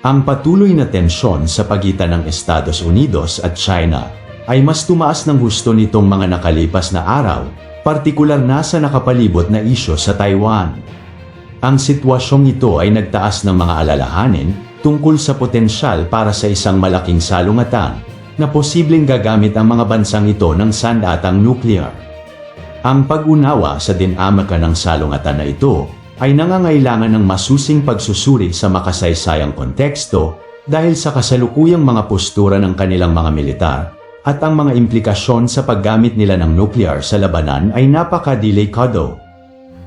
Ang patuloy na tensyon sa pagitan ng Estados Unidos at China ay mas tumaas ng gusto nitong mga nakalipas na araw, partikular na sa nakapalibot na isyo sa Taiwan. Ang sitwasyong ito ay nagtaas ng mga alalahanin tungkol sa potensyal para sa isang malaking salungatan na posibleng gagamit ang mga bansang ito ng sandatang nuclear. Ang pag-unawa sa dinamika ng salungatan na ito ay nangangailangan ng masusing pagsusuri sa makasaysayang konteksto dahil sa kasalukuyang mga postura ng kanilang mga militar at ang mga implikasyon sa paggamit nila ng nuclear sa labanan ay napaka-delikado.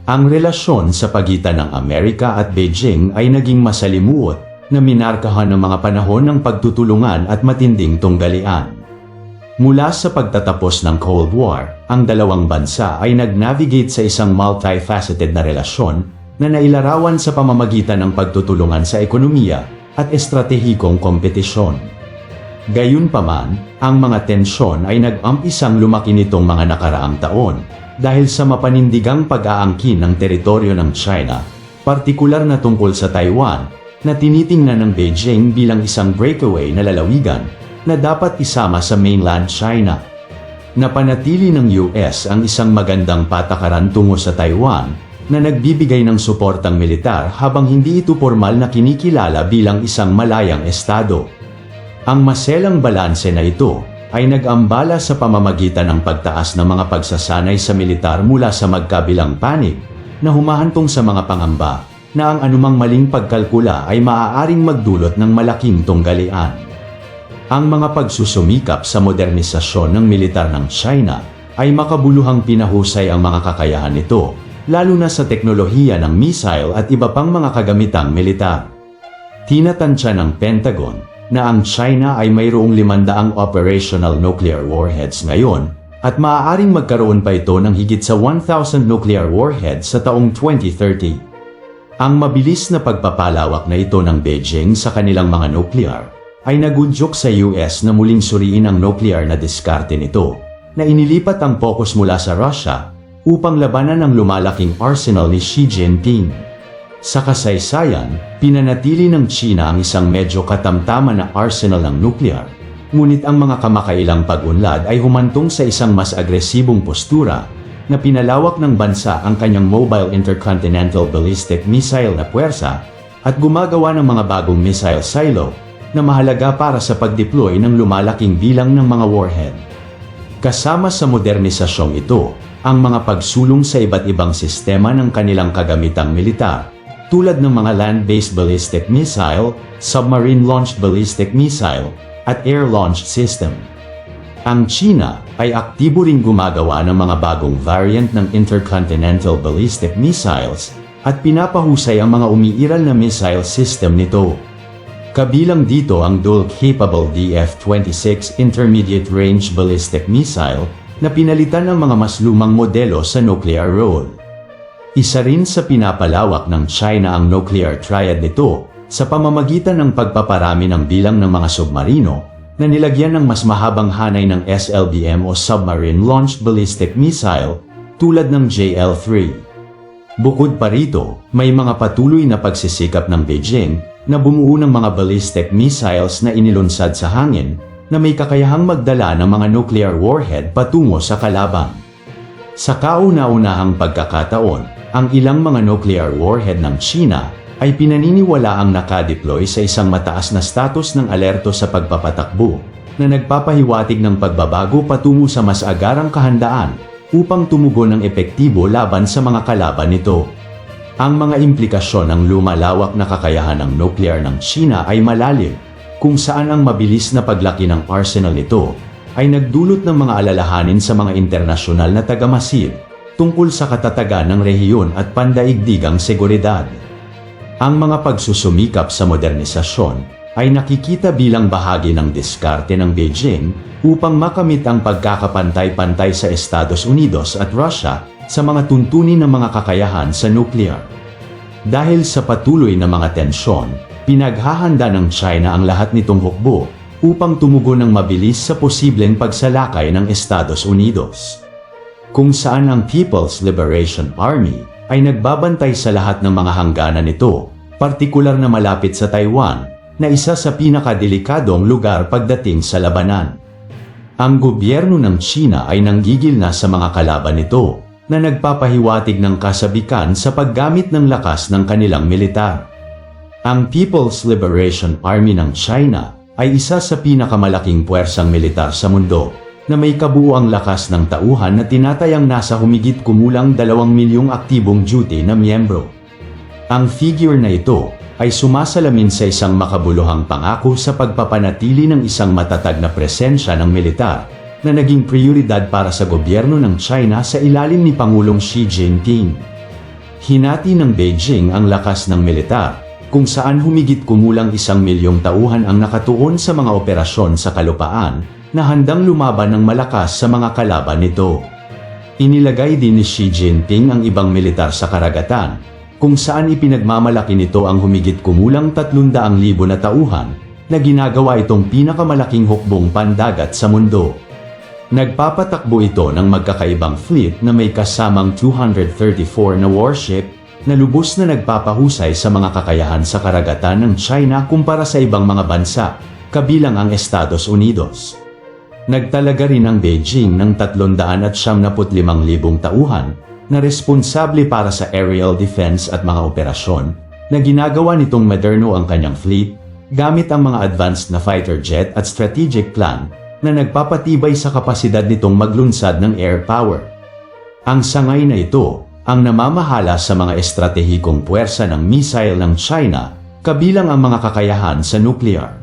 Ang relasyon sa pagitan ng Amerika at Beijing ay naging masalimuot na minarkahan ng mga panahon ng pagtutulungan at matinding tunggalian. Mula sa pagtatapos ng Cold War, ang dalawang bansa ay nag-navigate sa isang multifaceted na relasyon na nailarawan sa pamamagitan ng pagtutulungan sa ekonomiya at estratehikong kompetisyon. Gayunpaman, ang mga tensyon ay nag-ampisang lumaki nitong mga nakaraang taon dahil sa mapanindigang pag-aangkin ng teritoryo ng China, partikular na tungkol sa Taiwan, na tinitingnan ng Beijing bilang isang breakaway na lalawigan na dapat isama sa mainland China. Napanatili ng US ang isang magandang patakaran tungo sa Taiwan na nagbibigay ng suportang militar habang hindi ito formal na kinikilala bilang isang malayang estado. Ang maselang balanse na ito ay nag-ambala sa pamamagitan ng pagtaas ng mga pagsasanay sa militar mula sa magkabilang panig na humahantong sa mga pangamba na ang anumang maling pagkalkula ay maaaring magdulot ng malaking tunggalian. Ang mga pagsusumikap sa modernisasyon ng militar ng China ay makabuluhang pinahusay ang mga kakayahan nito, lalo na sa teknolohiya ng missile at iba pang mga kagamitang militar. Tinatansya ng Pentagon na ang China ay mayroong 500 operational nuclear warheads ngayon at maaaring magkaroon pa ito ng higit sa 1,000 nuclear warheads sa taong 2030. Ang mabilis na pagpapalawak na ito ng Beijing sa kanilang mga nuclear ay nagudyok sa US na muling suriin ang nuclear na diskarte nito na inilipat ang focus mula sa Russia upang labanan ang lumalaking arsenal ni Xi Jinping. Sa kasaysayan, pinanatili ng China ang isang medyo katamtaman na arsenal ng nuclear, ngunit ang mga kamakailang pag-unlad ay humantong sa isang mas agresibong postura na pinalawak ng bansa ang kanyang Mobile Intercontinental Ballistic Missile na puwersa at gumagawa ng mga bagong missile silo na mahalaga para sa pag-deploy ng lumalaking bilang ng mga warhead. Kasama sa modernisasyong ito, ang mga pagsulong sa iba't ibang sistema ng kanilang kagamitang militar tulad ng mga land-based ballistic missile, submarine-launched ballistic missile, at air-launched system. Ang China ay aktibo ring gumagawa ng mga bagong variant ng intercontinental ballistic missiles at pinapahusay ang mga umiiral na missile system nito. Kabilang dito ang dual-capable DF-26 intermediate range ballistic missile na pinalitan ng mga mas lumang modelo sa nuclear role. Isa rin sa pinapalawak ng China ang nuclear triad nito sa pamamagitan ng pagpaparami ng bilang ng mga submarino na nilagyan ng mas mahabang hanay ng SLBM o Submarine Launched Ballistic Missile tulad ng JL-3. Bukod pa rito, may mga patuloy na pagsisikap ng Beijing na bumuo ng mga ballistic missiles na inilunsad sa hangin na may kakayahang magdala ng mga nuclear warhead patungo sa kalaban. Sa kauna-unahang pagkakataon, ang ilang mga nuclear warhead ng China ay pinaniniwala ang nakadeploy sa isang mataas na status ng alerto sa pagpapatakbo na nagpapahiwatig ng pagbabago patungo sa mas agarang kahandaan upang tumugon ng epektibo laban sa mga kalaban nito. Ang mga implikasyon ng lumalawak na kakayahan ng nuclear ng China ay malalim, kung saan ang mabilis na paglaki ng arsenal nito ay nagdulot ng mga alalahanin sa mga internasyonal na tagamasid tungkol sa katatagan ng rehiyon at pandaigdigang seguridad. Ang mga pagsusumikap sa modernisasyon ay nakikita bilang bahagi ng diskarte ng Beijing upang makamit ang pagkakapantay-pantay sa Estados Unidos at Russia sa mga tuntunin ng mga kakayahan sa nuclear. Dahil sa patuloy na mga tensyon, pinaghahanda ng China ang lahat nitong hukbo upang tumugon ng mabilis sa posibleng pagsalakay ng Estados Unidos. Kung saan ang People's Liberation Army ay nagbabantay sa lahat ng mga hangganan nito, partikular na malapit sa Taiwan, na isa sa pinakadelikadong lugar pagdating sa labanan. Ang gobyerno ng China ay nanggigil na sa mga kalaban nito na nagpapahiwatig ng kasabikan sa paggamit ng lakas ng kanilang militar. Ang People's Liberation Army ng China ay isa sa pinakamalaking puwersang militar sa mundo na may kabuuang lakas ng tauhan na tinatayang nasa humigit kumulang 2 milyong aktibong duty na miyembro. Ang figure na ito ay sumasalamin sa isang makabuluhang pangako sa pagpapanatili ng isang matatag na presensya ng militar na naging prioridad para sa gobyerno ng China sa ilalim ni Pangulong Xi Jinping. Hinati ng Beijing ang lakas ng militar, kung saan humigit kumulang isang milyong tauhan ang nakatuon sa mga operasyon sa kalupaan na handang lumaban ng malakas sa mga kalaban nito. Inilagay din ni Xi Jinping ang ibang militar sa karagatan, kung saan ipinagmamalaki nito ang humigit kumulang 300,000 na tauhan na ginagawa itong pinakamalaking hukbong pandagat sa mundo. Nagpapatakbo ito ng magkakaibang fleet na may kasamang 234 na warship na lubos na nagpapahusay sa mga kakayahan sa karagatan ng China kumpara sa ibang mga bansa, kabilang ang Estados Unidos. Nagtalaga rin ang Beijing ng 375,000 tauhan na responsable para sa aerial defense at mga operasyon na ginagawa nitong moderno ang kanyang fleet gamit ang mga advanced na fighter jet at strategic plan na nagpapatibay sa kapasidad nitong maglunsad ng air power. Ang sangay na ito ang namamahala sa mga estratehikong puwersa ng missile ng China kabilang ang mga kakayahan sa nuclear.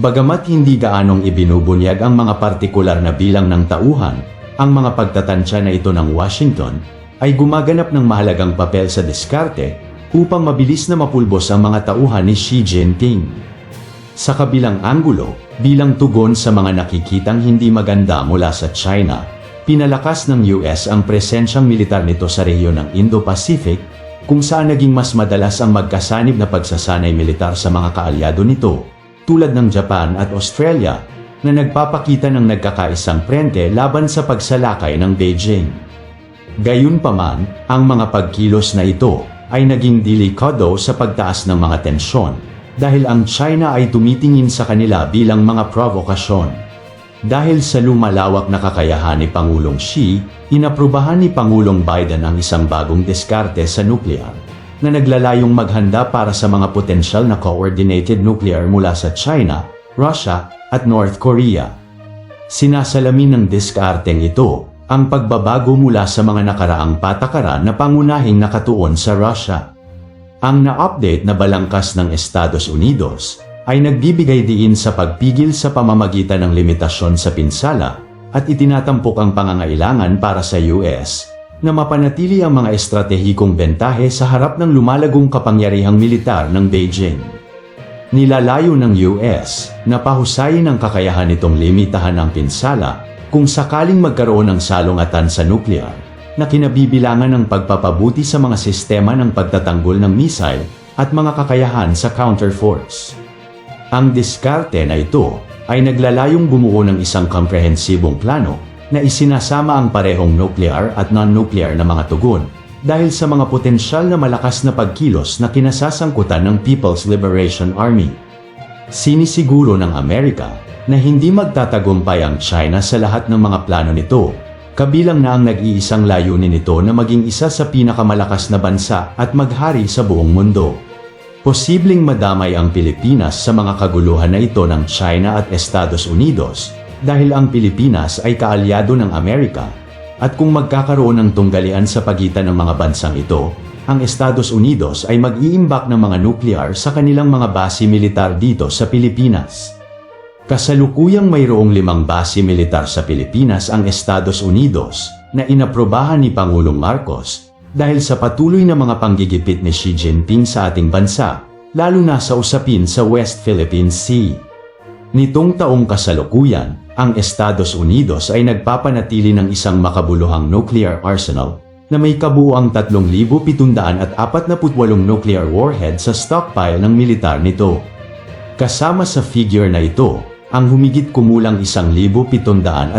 Bagamat hindi gaanong ibinubunyag ang mga partikular na bilang ng tauhan, ang mga pagtatansya na ito ng Washington ay gumaganap ng mahalagang papel sa diskarte upang mabilis na mapulbos ang mga tauhan ni Xi Jinping. Sa kabilang anggulo, bilang tugon sa mga nakikitang hindi maganda mula sa China, pinalakas ng US ang presensyang militar nito sa rehiyon ng Indo-Pacific kung saan naging mas madalas ang magkasanib na pagsasanay militar sa mga kaalyado nito, tulad ng Japan at Australia, na nagpapakita ng nagkakaisang prente laban sa pagsalakay ng Beijing. Gayunpaman, ang mga pagkilos na ito ay naging delikado sa pagtaas ng mga tensyon dahil ang China ay tumitingin sa kanila bilang mga provokasyon. Dahil sa lumalawak na kakayahan ni Pangulong Xi, inaprubahan ni Pangulong Biden ang isang bagong diskarte sa nuklear na naglalayong maghanda para sa mga potensyal na coordinated nuclear mula sa China, Russia at North Korea. Sinasalamin ng diskarteng ito ang pagbabago mula sa mga nakaraang patakaran na pangunahing nakatuon sa Russia. Ang na-update na balangkas ng Estados Unidos ay nagbibigay diin sa pagpigil sa pamamagitan ng limitasyon sa pinsala at itinatampok ang pangangailangan para sa US na mapanatili ang mga estratehikong bentahe sa harap ng lumalagong kapangyarihang militar ng Beijing. Nilalayo ng US na pahusayin ang kakayahan nitong limitahan ang pinsala kung sakaling magkaroon ng salungatan sa nuklear na kinabibilangan ng pagpapabuti sa mga sistema ng pagtatanggol ng missile at mga kakayahan sa counterforce. Ang diskarte na ito ay naglalayong bumuo ng isang komprehensibong plano na isinasama ang parehong nuclear at non-nuclear na mga tugon dahil sa mga potensyal na malakas na pagkilos na kinasasangkutan ng People's Liberation Army. Sinisiguro ng Amerika na hindi magtatagumpay ang China sa lahat ng mga plano nito, kabilang na ang nag-iisang layunin nito na maging isa sa pinakamalakas na bansa at maghari sa buong mundo. Posibleng madamay ang Pilipinas sa mga kaguluhan na ito ng China at Estados Unidos dahil ang Pilipinas ay kaalyado ng Amerika at kung magkakaroon ng tunggalian sa pagitan ng mga bansang ito, ang Estados Unidos ay mag-iimbak ng mga nuklear sa kanilang mga base militar dito sa Pilipinas. Kasalukuyang mayroong limang base militar sa Pilipinas ang Estados Unidos na inaprobahan ni Pangulong Marcos dahil sa patuloy na mga panggigipit ni Xi Jinping sa ating bansa, lalo na sa usapin sa West Philippine Sea. Nitong taong kasalukuyan, ang Estados Unidos ay nagpapanatili ng isang makabuluhang nuclear arsenal na may kabuuang 3,748 nuclear warhead sa stockpile ng militar nito. Kasama sa figure na ito, ang humigit kumulang 1,770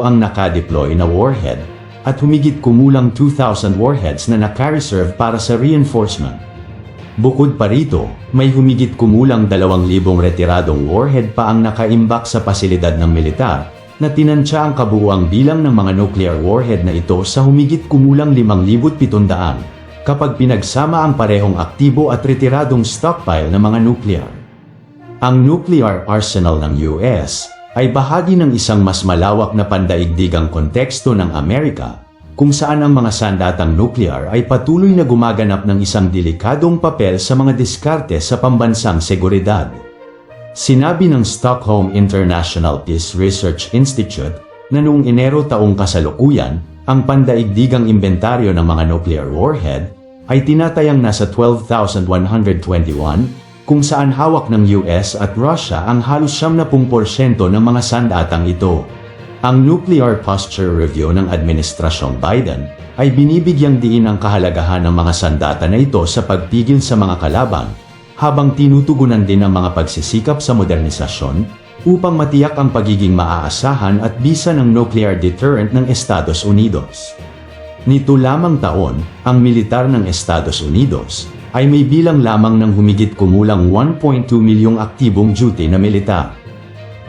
ang nakadeploy na warhead at humigit kumulang 2,000 warheads na naka-reserve para sa reinforcement. Bukod pa rito, may humigit kumulang 2,000 retiradong warhead pa ang nakaimbak sa pasilidad ng militar na tinansya ang kabuuang bilang ng mga nuclear warhead na ito sa humigit kumulang 5,700 kapag pinagsama ang parehong aktibo at retiradong stockpile ng mga nuclear. Ang nuclear arsenal ng US ay bahagi ng isang mas malawak na pandaigdigang konteksto ng Amerika kung saan ang mga sandatang nuclear ay patuloy na gumaganap ng isang delikadong papel sa mga diskarte sa pambansang seguridad. Sinabi ng Stockholm International Peace Research Institute na noong Enero taong kasalukuyan, ang pandaigdigang inventaryo ng mga nuclear warhead ay tinatayang nasa 12,121 kung saan hawak ng US at Russia ang halos 70% ng mga sandatang ito. Ang Nuclear Posture Review ng Administrasyong Biden ay binibigyang diin ang kahalagahan ng mga sandata na ito sa pagpigil sa mga kalaban, habang tinutugunan din ang mga pagsisikap sa modernisasyon upang matiyak ang pagiging maaasahan at bisa ng nuclear deterrent ng Estados Unidos. Nito lamang taon, ang militar ng Estados Unidos ay may bilang lamang ng humigit kumulang 1.2 milyong aktibong duty na militar.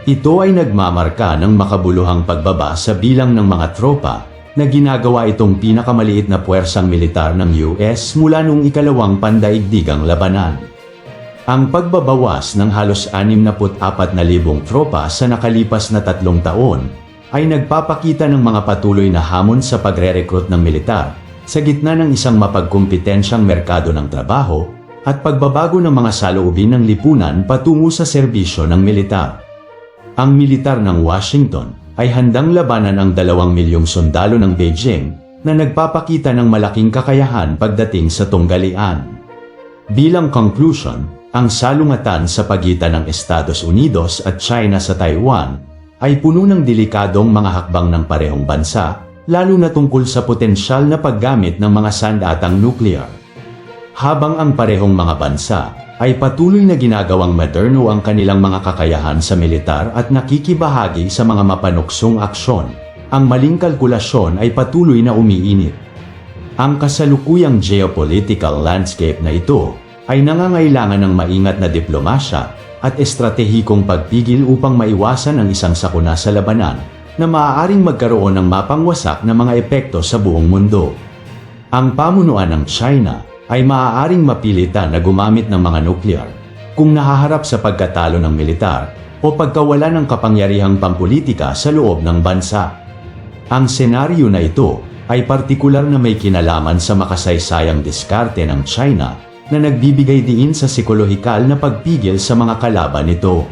Ito ay nagmamarka ng makabuluhang pagbaba sa bilang ng mga tropa na ginagawa itong pinakamaliit na puwersang militar ng US mula noong ikalawang pandaigdigang labanan. Ang pagbabawas ng halos 64,000 tropa sa nakalipas na tatlong taon ay nagpapakita ng mga patuloy na hamon sa pagre-recruit ng militar sa gitna ng isang mapagkumpetensyang merkado ng trabaho at pagbabago ng mga saloobin ng lipunan patungo sa serbisyo ng militar. Ang militar ng Washington ay handang labanan ang dalawang milyong sundalo ng Beijing na nagpapakita ng malaking kakayahan pagdating sa tunggalian. Bilang conclusion, ang salungatan sa pagitan ng Estados Unidos at China sa Taiwan ay puno ng delikadong mga hakbang ng parehong bansa, lalo na tungkol sa potensyal na paggamit ng mga sandatang nuclear. Habang ang parehong mga bansa ay patuloy na ginagawang moderno ang kanilang mga kakayahan sa militar at nakikibahagi sa mga mapanuksong aksyon, ang maling kalkulasyon ay patuloy na umiinit. Ang kasalukuyang geopolitical landscape na ito ay nangangailangan ng maingat na diplomasya at estratehikong pagpigil upang maiwasan ang isang sakuna sa labanan na maaaring magkaroon ng mapangwasak na mga epekto sa buong mundo. Ang pamunuan ng China ay maaaring mapilitan na gumamit ng mga nuclear kung nahaharap sa pagkatalo ng militar o pagkawala ng kapangyarihang pampolitika sa loob ng bansa. Ang senaryo na ito ay partikular na may kinalaman sa makasaysayang diskarte ng China na nagbibigay diin sa psikolohikal na pagpigil sa mga kalaban nito.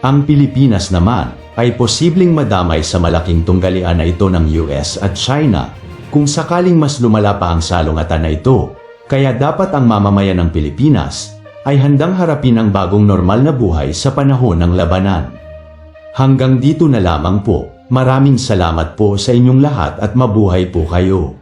Ang Pilipinas naman ay posibleng madamay sa malaking tunggalian na ito ng US at China kung sakaling mas lumala pa ang salungatan na ito kaya dapat ang mamamayan ng Pilipinas ay handang harapin ang bagong normal na buhay sa panahon ng labanan. Hanggang dito na lamang po. Maraming salamat po sa inyong lahat at mabuhay po kayo.